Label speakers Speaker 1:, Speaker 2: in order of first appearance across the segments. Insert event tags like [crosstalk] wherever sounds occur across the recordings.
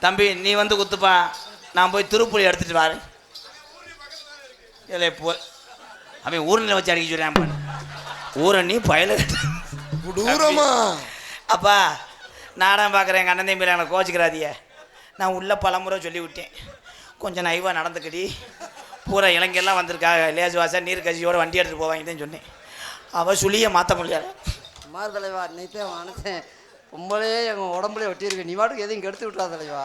Speaker 1: தம்பி நீ வந்து குத்துப்பா. நான் போய் திருப்புளி எடுத்துட்டு வரேன். இல்லை போ. அவன் ஊரில் வச்சு அடிக்க. ஊரை நீ பயல.
Speaker 2: கொடூரமா.
Speaker 1: அப்பா நாடகம் பார்க்குறேன் எங்கள் அண்ணன் தம்பி எனக்கு கோச்சிக்கிறாதிய நான் உள்ள பலமுறை சொல்லி விட்டேன் கொஞ்சம் நைவாக நடந்துக்கடி. பூரா இளைஞர்லாம் வந்திருக்காங்க. லேசு வாசா நீர் கசியோட வண்டி எடுத்துகிட்டு போவாங்கன்னு சொன்னேன். அவள் சுழியை மாற்ற முடியாது
Speaker 3: குமார் தலைவா இன்னைக்கே பொம்பளையே எங்கள் உடம்புலயே ஒட்டியிருக்கு. நீ வாட்டுக்கு எதையும் கெடுத்து விட்றா தலைவா.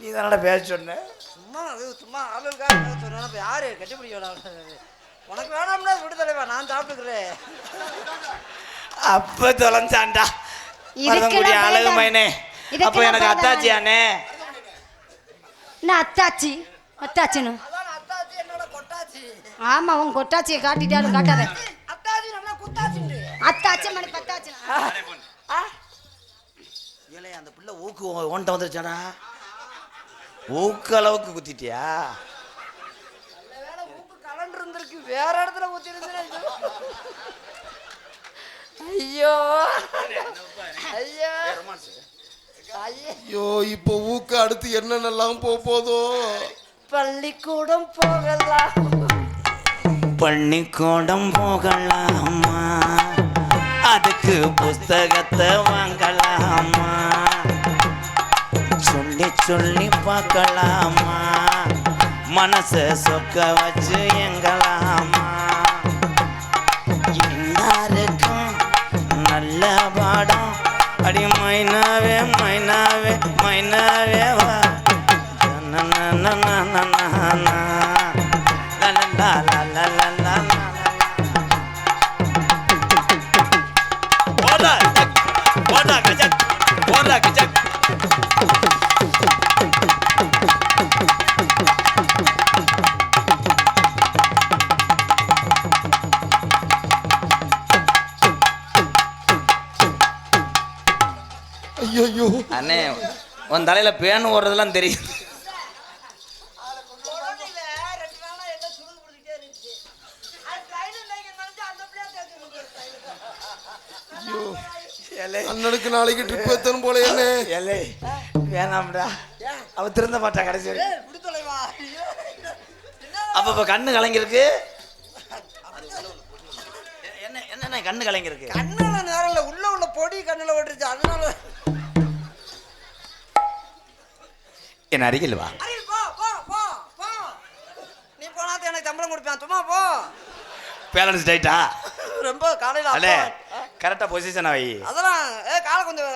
Speaker 1: நீ தானடா பேச சொன்ன?
Speaker 3: சும்மா அது சும்மா ஆளுக்காக சொன்னா இப்போ யாரு? கட்டிப்பிடிக்க வேணாம். உனக்கு வேணாம்னா விடு தலைவா நான் சாப்பிட்டுக்கிறேன்.
Speaker 1: அப்போ தொலைஞ்சான்டா. மருதங்குடி அழகு மைனே அப்போ எனக்கு
Speaker 4: பயந்தா-
Speaker 1: அத்தாச்சியானே.
Speaker 4: என்ன அத்தாச்சி? அத்தாச்சின்னு
Speaker 3: அதான் அத்தாச்சி என்னோட கொட்டாச்சி
Speaker 4: ஆமா உன் கொட்டாச்சியை காட்டிட்டாலும் காட்டாத.
Speaker 3: அத்தாச்சி நல்லா குத்தாச்சிண்டு
Speaker 4: அத்தாச்சி மணி
Speaker 1: ஏலே அந்த பிள்ளை ஊக்கு ஓன்ட்ட வந்துருச்சாடா? ஊக்கு அளவுக்கு குத்திட்டியா?
Speaker 3: வேலை உப்பு கலண்டு இருந்திருக்கு வேற இடத்துல ஊத்தி ஐயோ. ஐயோ. ஐயோ
Speaker 2: இப்போ ஊக்க அடுத்து என்னென்னலாம் போதோ?
Speaker 3: பள்ளிக்கூடம் போகலாம்.
Speaker 1: பள்ளிக்கூடம் போகலாமா அதுக்கு புஸ்தகத்தை வாங்கலாமா? சொல்லி சொல்லி பார்க்கலாமா? மனசை சொக்க வச்சு எங்கலாமா? எல்லாருக்கும் நல்ல பாடம். அடி மைனாவே மைனாவே மைனாவே வா. na na na na na
Speaker 2: ஐயோ.
Speaker 1: அண்ணே உன் தலையில பேன் ஓடுறதெல்லாம் தெரியும்.
Speaker 2: அண்ணனுக்கு நாளைக்கு ட்ரிப் எத்தனும் போல என்ன.
Speaker 1: ஏலே வேணாம்டா. அவ திருந்த மாட்டா கடைசி அப்ப இப்ப கண்ணு கலங்கிருக்கு என்ன என்ன கண்ணு கலங்கிருக்கு
Speaker 3: கண்ணுல நேரம் உள்ள உள்ள பொடி கண்ணுல ஓட்டுருச்சு அதனால
Speaker 1: என்ன அருகில் வா.
Speaker 3: போ போ போ போ. நீ போனாதான் எனக்கு சம்பளம் கொடுப்பேன். சும்மா போ.
Speaker 1: பேலன்ஸ் டைட்டா
Speaker 3: ரொம்ப காலையில
Speaker 1: அல்லே
Speaker 3: அப்பா-
Speaker 1: கரெக்டா பொசிஷன் வை.
Speaker 3: அதெல்லாம் ஏ காலை கொஞ்சம்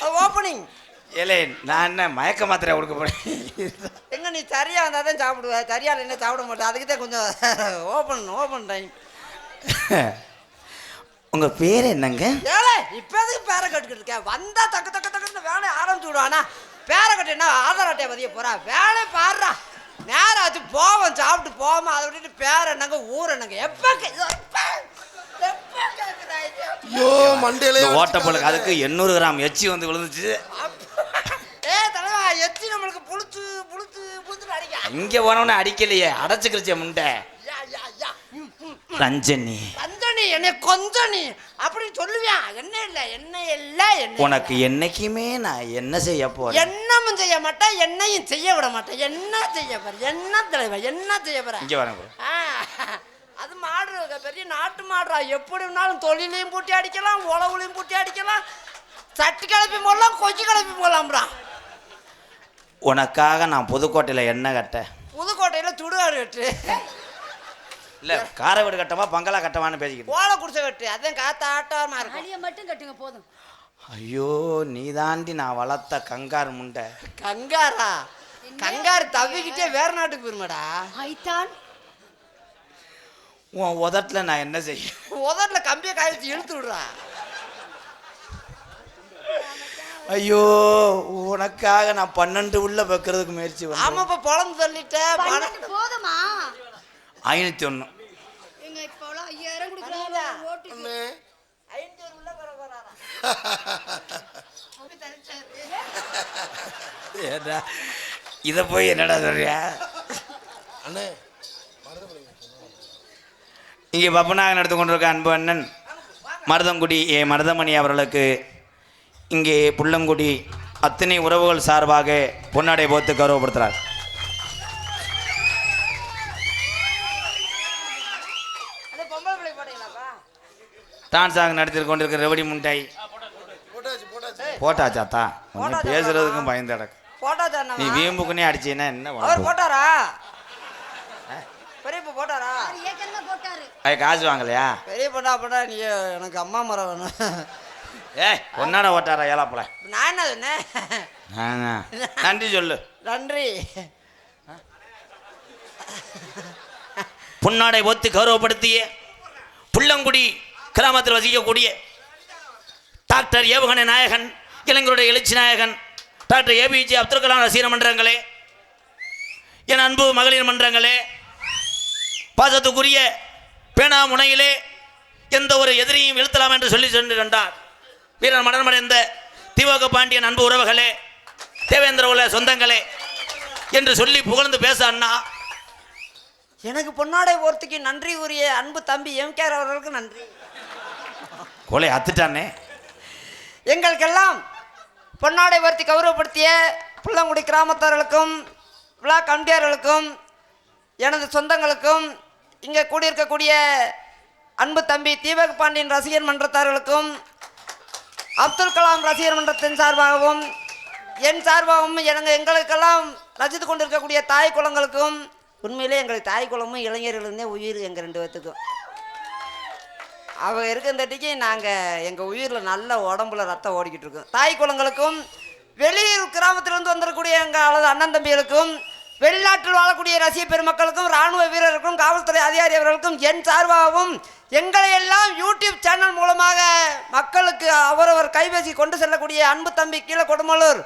Speaker 3: அது ஓப்பனிங்
Speaker 1: ஏலே நான் என்ன மயக்க மாத்திரை கொடுக்க போறேன்?
Speaker 3: எங்க நீ சரியா வந்தால் தான் சாப்பிடுவ? சரியா என்ன சாப்பிட மாட்டேன் அதுக்கு தான் கொஞ்சம் ஓப்பன் ஓப்பன் டைம்
Speaker 1: உங்க பேர் என்னங்க?
Speaker 3: ஏலே இப்போ எதுக்கு பேரை கட்டுக்கிட்டு இருக்க? வந்தா தக்க தக்க தக்கன்னு வேலையை ஆரம்பிச்சு விடுவானா பேரை கட்டு என்ன ஆதார் அட்டையை பதிய போறா? வேலையை பாடுறா நேரம் ஆச்சு போவோம் சாப்பிட்டு போவோம். அதை விட்டுட்டு பேர் என்னங்க ஊர் என்னங்க? எப்போ?
Speaker 2: ஐயோ மண்டையில
Speaker 1: ஓட்டப்பழுக்கு அதுக்கு எண்ணூறு கிராம் எச்சி வந்து விழுந்துச்சு.
Speaker 3: ஏ தலைவா எச்சி நம்மளுக்கு புளிச்சு புளிச்சு புளிச்சுட்டு அடிக்க.
Speaker 1: இங்க போனவன அடிக்கலையே. அடைச்சுக்கிருச்சே முண்டை. ரஞ்சனி.
Speaker 3: என்னை கொஞ்சனி அப்படி சொல்லுவியான் என்ன இல்லை என்ன இல்லை என்ன
Speaker 1: உனக்கு என்னைக்குமே நான் என்ன செய்ய போறேன்?
Speaker 3: என்னமும் செய்ய மாட்டேன் என்னையும் செய்ய விட மாட்டேன் என்ன செய்ய போற? என்ன தலைவர் என்ன செய்ய போற?
Speaker 1: இங்க வரேன்
Speaker 3: அது மாடு பெரிய நாட்டு மாடுறா எப்படி வேணாலும் தொழிலையும் பூட்டி அடிக்கலாம் உழவுலையும் பூட்டி அடிக்கலாம். சட்டி கிளப்பி போடலாம் கொச்சி கிளப்பி போடலாம்டா
Speaker 1: உனக்காக நான் புதுக்கோட்டையில என்ன கட்ட
Speaker 3: புதுக்கோட்டையில் சுடுகாடு கட்டு
Speaker 1: இல்ல காரை வீடு கட்டவா பங்களா கட்டவான்னு பேசிக்கிட்டு
Speaker 3: ஓலை குடிசை கட்டு அதான் காத்தாட்டமா இருக்கும்.
Speaker 4: அடியை மட்டும் கட்டுங்க போதும்.
Speaker 1: ஐயோ நீ தாண்டி நான் வளர்த்த கங்கார் முண்டை.
Speaker 3: கங்காரா? கங்காரு தவிக்கிட்டே வேற நாட்டுக்கு போயிருமாடா?
Speaker 4: ஐத்தான்
Speaker 1: உன் உதட்டுல நான் என்ன செய்ய?
Speaker 3: உதட்டுல கம்பியை காய்ச்சி இழுத்து விடுறா.
Speaker 1: ஐயோ உனக்காக நான் பன்னெண்டு உள்ள வைக்கிறதுக்கு முயற்சி
Speaker 3: ஆமா
Speaker 1: பண்ணேன்
Speaker 3: இப்ப பொழந்து சொல்லிட்டேன்
Speaker 4: போதுமா?
Speaker 1: ஐநூத்தி ஏடா இத போய் என்னடா சொல்றியா?
Speaker 2: அண்ணே
Speaker 1: இங்க பப்பனாக நடத்து கொண்டிருக்க அன்பு அண்ணன் மருதங்குடி ஏ மருதமணி அவர்களுக்கு இங்கே புள்ளங்குடி அத்தனை உறவுகள் சார்பாக பொன்னாடை போத்து கௌரவப்படுத்துகிறார் டான்ஸ் ஆக நடத்தி கொண்டிருக்கிற ரெவடி முண்டாய்
Speaker 2: போட்டாச்சு போட்டாச்சு
Speaker 1: போட்டாச்சாத்தா
Speaker 3: போட்டாச்சா?
Speaker 1: பேசுறதுக்கும் பயந்து கிடக்கு.
Speaker 3: போட்டா
Speaker 1: நீ
Speaker 3: தானே
Speaker 1: வீம்புக்குன்னே அடிச்சீன்னா என்ன?
Speaker 3: போட்டாரா? பெரியப்பா போட்டாரா?
Speaker 1: அது காசு வாங்கலையா?
Speaker 3: பெரிய பொண்ணா? போட்டா நீ எனக்கு அம்மா மரம் வேணும்.
Speaker 1: ஏய் பொன்னாட ஓட்டாரா ஏலாப்புல
Speaker 3: நான் என்ன சொன்னேன்
Speaker 1: நன்றி சொல்லு.
Speaker 3: நன்றி.
Speaker 1: புன்னாடை ஒத்து கௌரவப்படுத்திய புள்ளங்குடி கிராமத்தில் வசிக்கக்கூடிய டாக்டர் ஏவுகணை நாயகன் இளைஞருடைய எழுச்சி நாயகன் டாக்டர் ஏபிஜே அப்துல் கலாம் ரசிகர் மன்றங்களே என் அன்பு மகளிர் மன்றங்களே பாசத்துக்குரிய பேனா முனையிலே எந்த ஒரு எதிரியும் இழுத்தலாம் என்று சொல்லி சென்று கண்டார். வீரன் மடன்மடைந்த திவக பாண்டியன் அன்பு உறவுகளே தேவேந்திர உள்ள சொந்தங்களே என்று சொல்லி புகழ்ந்து பேச அண்ணா.
Speaker 3: எனக்கு பொன்னாடை ஒருத்திக்கு நன்றி உரிய அன்பு தம்பி எம்கேஆர் அவர்களுக்கு நன்றி.
Speaker 1: கொலை அத்துட்டானே.
Speaker 3: எங்களுக்கெல்லாம் பொன்னாடை ஒருத்தி கௌரவப்படுத்திய புள்ளங்குடி கிராமத்தார்களுக்கும் விழா கம்பியார்களுக்கும் எனது சொந்தங்களுக்கும் இங்கே கூடியிருக்கக்கூடிய அன்பு தம்பி தீபக் பாண்டியன் ரசிகர் மன்றத்தார்களுக்கும் அப்துல் கலாம் ரசிகர் மன்றத்தின் சார்பாகவும் என் சார்பாகவும் எனக்கு எங்களுக்கெல்லாம் ரசித்து கொண்டிருக்கக்கூடிய தாய் குளங்களுக்கும் உண்மையிலே எங்களுக்கு தாய் குளமும் இளைஞர்களுமே உயிர் எங்கள் ரெண்டு பேர்த்துக்கும். அவங்க இருக்கிறந்தட்டிக்கு நாங்கள் எங்கள் உயிரில் நல்ல உடம்புல ரத்தம் ஓடிக்கிட்டு இருக்கோம். தாய் குளங்களுக்கும் வெளியூர் கிராமத்திலிருந்து வந்துடக்கூடிய எங்கள் அல்லது அண்ணன் தம்பிகளுக்கும் வெளிநாட்டில் வாழக்கூடிய ரசிக பெருமக்களுக்கும் இராணுவ வீரர்களுக்கும் காவல்துறை அதிகாரி அவர்களுக்கும் என் சார்பாகவும் எங்களை எல்லாம் யூடியூப் சேனல் மூலமாக மக்களுக்கு அவரவர் கைபேசி கொண்டு செல்லக்கூடிய அன்பு தம்பி கீழே கொடுமலூர்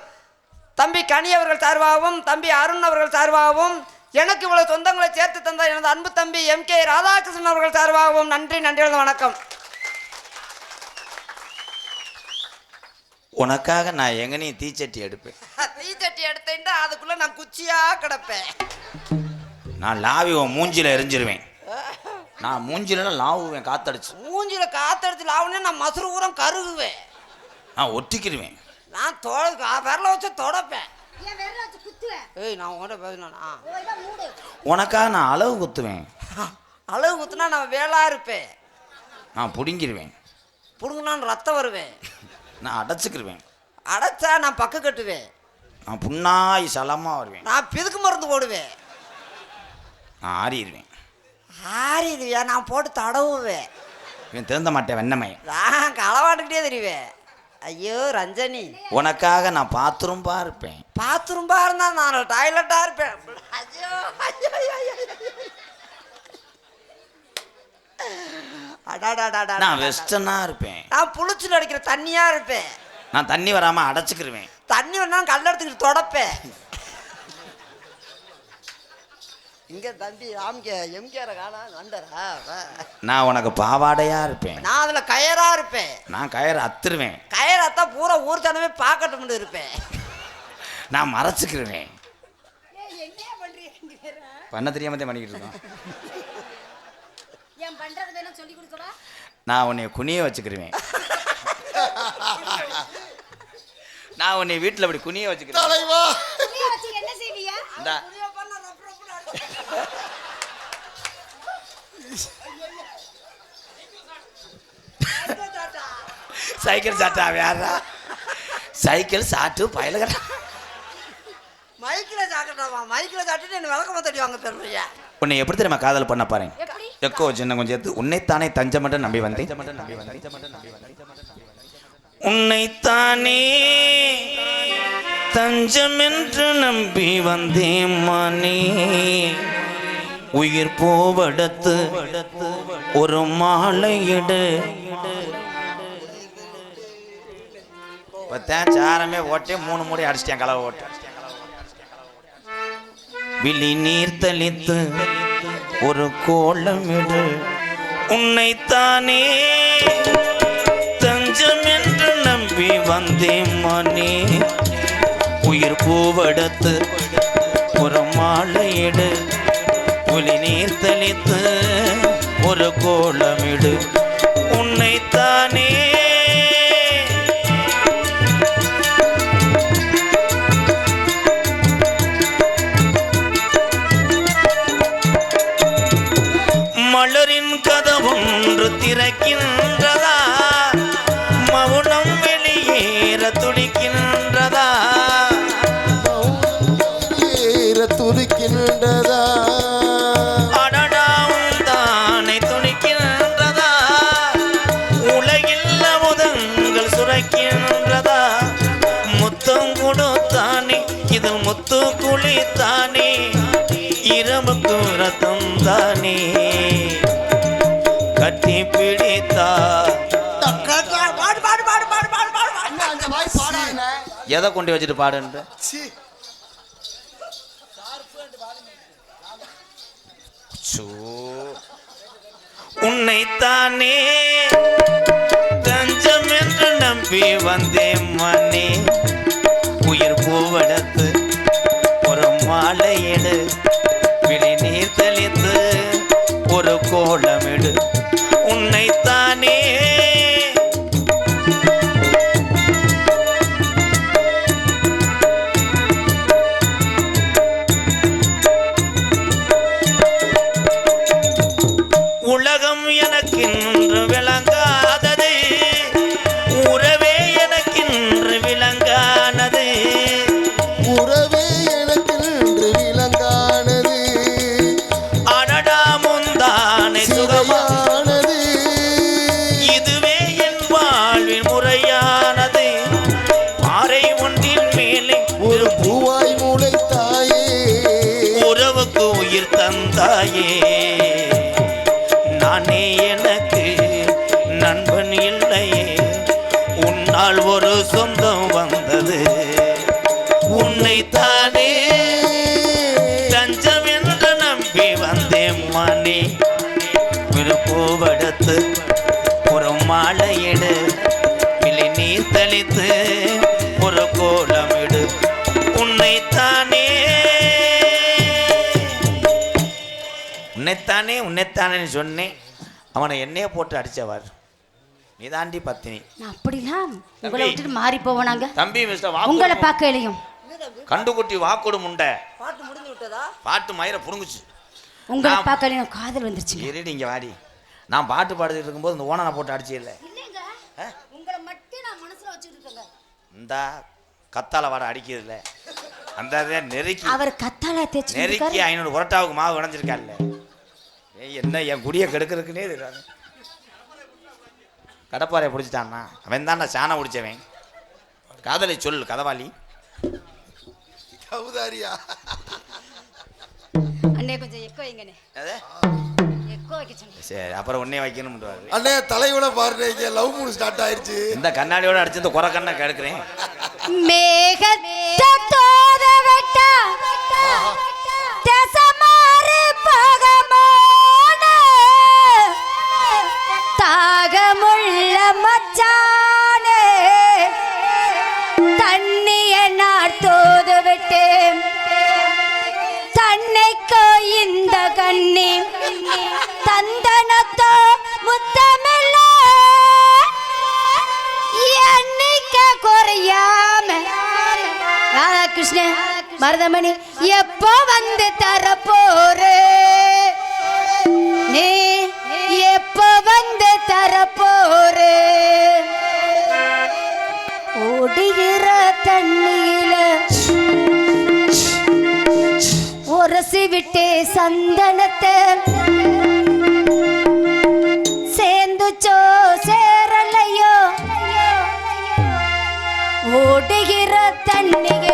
Speaker 3: தம்பி கனி அவர்கள் சார்பாகவும் தம்பி அருண் அவர்கள் சார்பாகவும் எனக்கு இவ்வளவு சொந்தங்களை சேர்த்து தந்த எனது அன்பு தம்பி எம் கே ராதாகிருஷ்ணன் அவர்கள் சார்பாகவும் நன்றி நன்றி வணக்கம்.
Speaker 1: உனக்காக நான் எங்கனே தீச்சட்டி எடுப்பேன். [laughs]
Speaker 3: தீச்சட்டி எடுத்தேன்டா அதுக்குள்ள நான் குச்சியா கிடப்பேன்.
Speaker 1: நான் லாவி உன் மூஞ்சில எரிஞ்சிருவேன். நான் மூஞ்சில லாவுவேன் காத்தடிச்சு.
Speaker 3: மூஞ்சில காத்தடிச்சு லாவுனே நான் மசுறு ஊரம் கருகுவேன்.
Speaker 1: நான் ஒட்டிக்கிடுவேன்
Speaker 3: நான் தொ விரல வச்சு தொடப்பேன். ஏய் நான் உங்கள்கிட்ட பேசினா
Speaker 1: உனக்காக நான் அளவு குத்துவேன்.
Speaker 3: அளவு குத்துனா நான் வேளா இருப்பேன்.
Speaker 1: நான் பிடுங்கிடுவேன்
Speaker 3: புடுங்கினான் ரத்தம் வருவேன்.
Speaker 1: நான் அடைச்சிக்கிடுவேன்
Speaker 3: அடைச்சா நான் பக்கு கட்டுவேன்.
Speaker 1: நான் புண்ணாய் சலமாக வருவேன்.
Speaker 3: நான் பிதுக்கு மருந்து போடுவேன்.
Speaker 1: நான் ஆறிடுவேன்.
Speaker 3: ஆறிடுவியா? நான் போட்டு தடவுவேன்.
Speaker 1: இவன் திருந்த மாட்டேன் வெண்ணமையன்
Speaker 3: நான் களவாண்டுக்கிட்டே தெரிவேன். ஐயோ ரஞ்சனி.
Speaker 1: உனக்காக நான் பாத்ரூம்பா இருப்பேன்.
Speaker 3: பாத்ரூம்பா இருந்தா நான் டாய்லெட்டா இருப்பேன். ஐயோ. அடாடாடாடா.
Speaker 1: நான் வெஸ்டர்னாக இருப்பேன்.
Speaker 3: நான் புளிச்சு அடிக்கிற தண்ணியா இருப்பேன்.
Speaker 1: நான் தண்ணி வராமல் அடைச்சிக்கிருவேன்.
Speaker 3: தண்ணி வேணா கல்ல எடுத்துக்கிட்டு தொடப்பேன். இங்க தம்பி ராம்கே எம்கேர காணா வந்தரா.
Speaker 1: நான் உனக்கு பாவாடையாக இருப்பேன்.
Speaker 3: நான் அதுல கயரா இருப்பேன்.
Speaker 1: நான் கயிறு அத்துருவேன்.
Speaker 3: கயராத்தான் பூரா ஊர் ஜனமே பார்க்கட்டும்னு இருப்பேன்.
Speaker 1: நான் மறைச்சிக்கிருவேன்.
Speaker 4: என்ன
Speaker 1: பண்ண தெரியாம தான் பண்ணிக்கிட்டு இருக்கோம்.
Speaker 4: ஏன் பண்றது வேணும் சொல்லி கொடுக்கவா?
Speaker 1: நான் உன்னை குனிய வச்சுக்கிருவேன். நான் உன்னை வீட்டில் அப்படி குனிய வச்சுக்கிறேன்
Speaker 2: தலைவா.
Speaker 4: என்ன செய்வீங்க
Speaker 1: இந்தா சைக்கிள் சாட்டா வேறா சைக்கிள் சாட்டு பயலுகிறா
Speaker 3: மைக்கில் சாக்கட்டாமா மைக்கில் சாப்பிட்டு என்ன விளக்கமா தட்டி வாங்க தருவியா
Speaker 1: உன்னை எப்படி தெரியுமா காதல் பண்ண பாருங்க
Speaker 4: எப்படி?
Speaker 1: எக்கோ சின்ன கொஞ்சம் எடுத்து உன்னைத்தானே தஞ்சமட்டம் நம்பி வந்தேன். உன்னைத்தானே தஞ்சம் என்று நம்பி வந்தேன் மணி உயிர் போவடத்து ஒரு மாலையிடு பத்தேன் சாரமே ஓட்டே மூணு மூடி அடிச்சிட்டேன் கலவை ஓட்டு. விழி நீர் தளித்து ஒரு கோலமிடு உன்னைத்தானே தஞ்சம் என்று நம்பி வந்தேன் மணி. உயிர் பூவெடுத்து ஒரு மாலையிடு புலி நீர் தெளித்து ஒரு கோலமிடு ஒரு திறக்கின்றதா? மௌனம் வெளியேற துடிக்கின்றதா?
Speaker 2: ஏற துடிக்கின்றதா?
Speaker 1: முத்து குளித்தானே? இரவுக்கு ரத்தம் தானே?
Speaker 2: வாய் பாடாங்க
Speaker 1: எதை கொண்டு வச்சுட்டு பாடுன்ற?
Speaker 2: சி.
Speaker 1: உன்னைத்தானே தஞ்சம் என்று நம்பி வந்தேன் மனே உயிர் பூவெடுத்து ஒரு மாலையிடு விழி தந்தாயே நானே எனக்கு நண்பன் இல்லையே. உன்னால் ஒரு சொந்தம் வந்தது. உன்னை தானே தஞ்சம் என்று நம்பி வந்தேன் மானே. விருப்போவடுத்து ஒரு மாலையிடு கிளி நீர் தெளித்து ஒரு கோலம் உன்னைத்தானே உன்னைத்தானேன்னு சொன்னேன் அவனை என்னைய போட்டு அடிச்சவர். நீ தாண்டி பத்தினி.
Speaker 4: நான் அப்படிலாம் உங்களை
Speaker 1: தம்பி.
Speaker 4: விட்டுட்டு மாறி போவனாங்க.
Speaker 1: தம்பி மிஸ்டர்
Speaker 4: உங்களை
Speaker 1: வாக்கு
Speaker 4: பார்க்கலையும்
Speaker 1: கண்டுகுட்டி வாக்குடு முண்டை
Speaker 3: பாட்டு முடிஞ்சு விட்டதா?
Speaker 1: பாட்டு மயிரை புடுங்குச்சு.
Speaker 4: உங்களை
Speaker 1: நான்-
Speaker 4: பார்க்கலையும் காதல் வந்துருச்சுங்க.
Speaker 1: இருடி இங்க வாடி. நான் பாட்டு பாடிட்டு இருக்கும்போது இந்த ஓனனை போட்டு அடிச்சு இல்லை
Speaker 4: இல்லைங்க உங்களை மட்டும் நான் மனசுல வச்சுட்டு இருக்கேங்க.
Speaker 1: இந்த கத்தால வாட அடிக்கிறதுல அந்த இதை நெருக்கி
Speaker 4: அவர் கத்தால தேய்ச்சி
Speaker 1: நெருக்கி ஐநூறு புரோட்டாவுக்கு மாவு விளைஞ்சிருக்கான்ல ஏய் என்ன என் குடியை கெடுக்கிறதுக்குனே தெரியாது கடப்பாறையை பிடிச்சிட்டான்னா அவன் தான் சாணை பிடிச்சவன் காதலை சொல் கதவாளி.
Speaker 2: கவுதாரியா
Speaker 4: அண்ணே கொஞ்சம் எக்கோ வைங்கண்ணே.
Speaker 1: அது?
Speaker 4: எக்கோ வைக்க சொன்னேன்.
Speaker 1: சரி அப்புறம் உன்னே வைக்கணும்ன்றாரு
Speaker 2: அண்ணே தலைவிட பாருங்க லவ் மூணு ஸ்டார்ட் ஆயிருச்சு.
Speaker 1: இந்த கண்ணாடியோட அடிச்சு இந்த குறை கண்ணை கெடுக்கிறேன்
Speaker 4: மேகத்தை ராதாகிருஷ்ண மருதமணி எப்போ வந்து தரப்போரு நீ எப்போ வந்து தரப்போரு ஓடுகிற தண்ணியில உரசி விட்டே சந்தனத்தை சேர்ந்துச்சோ சேரலையோ? ஓடுகிற தண்ணியில்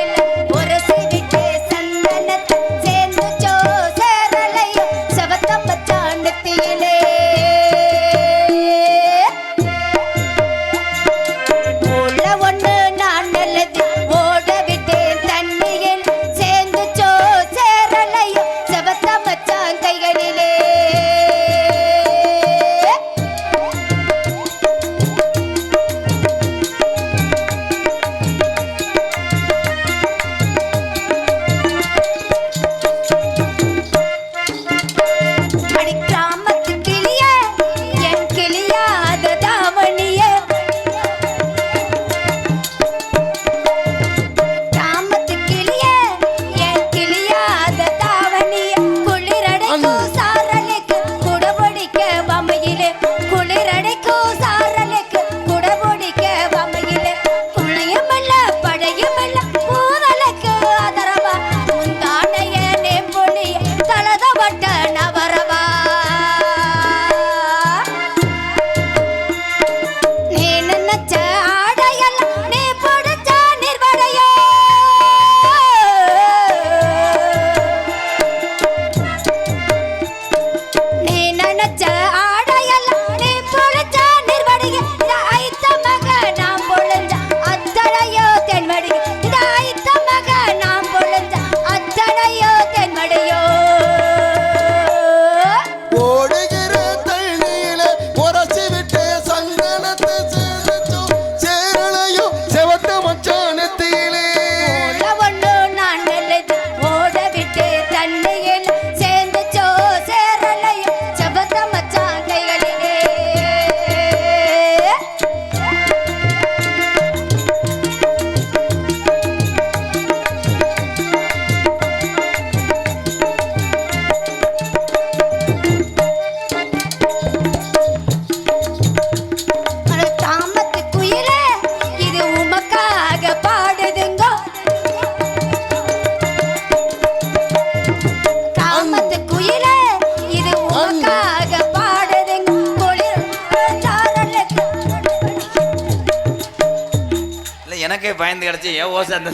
Speaker 1: கிடச்சி ஏ ஓசை அந்த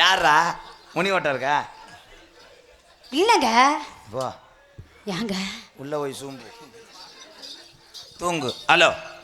Speaker 1: யாரா முனி ஓட்டம் இருக்கா?
Speaker 4: இல்லைங்க.
Speaker 1: போ
Speaker 4: ஏங்க?
Speaker 1: உள்ள போய் சூம்பு தூங்கு. ஹலோ.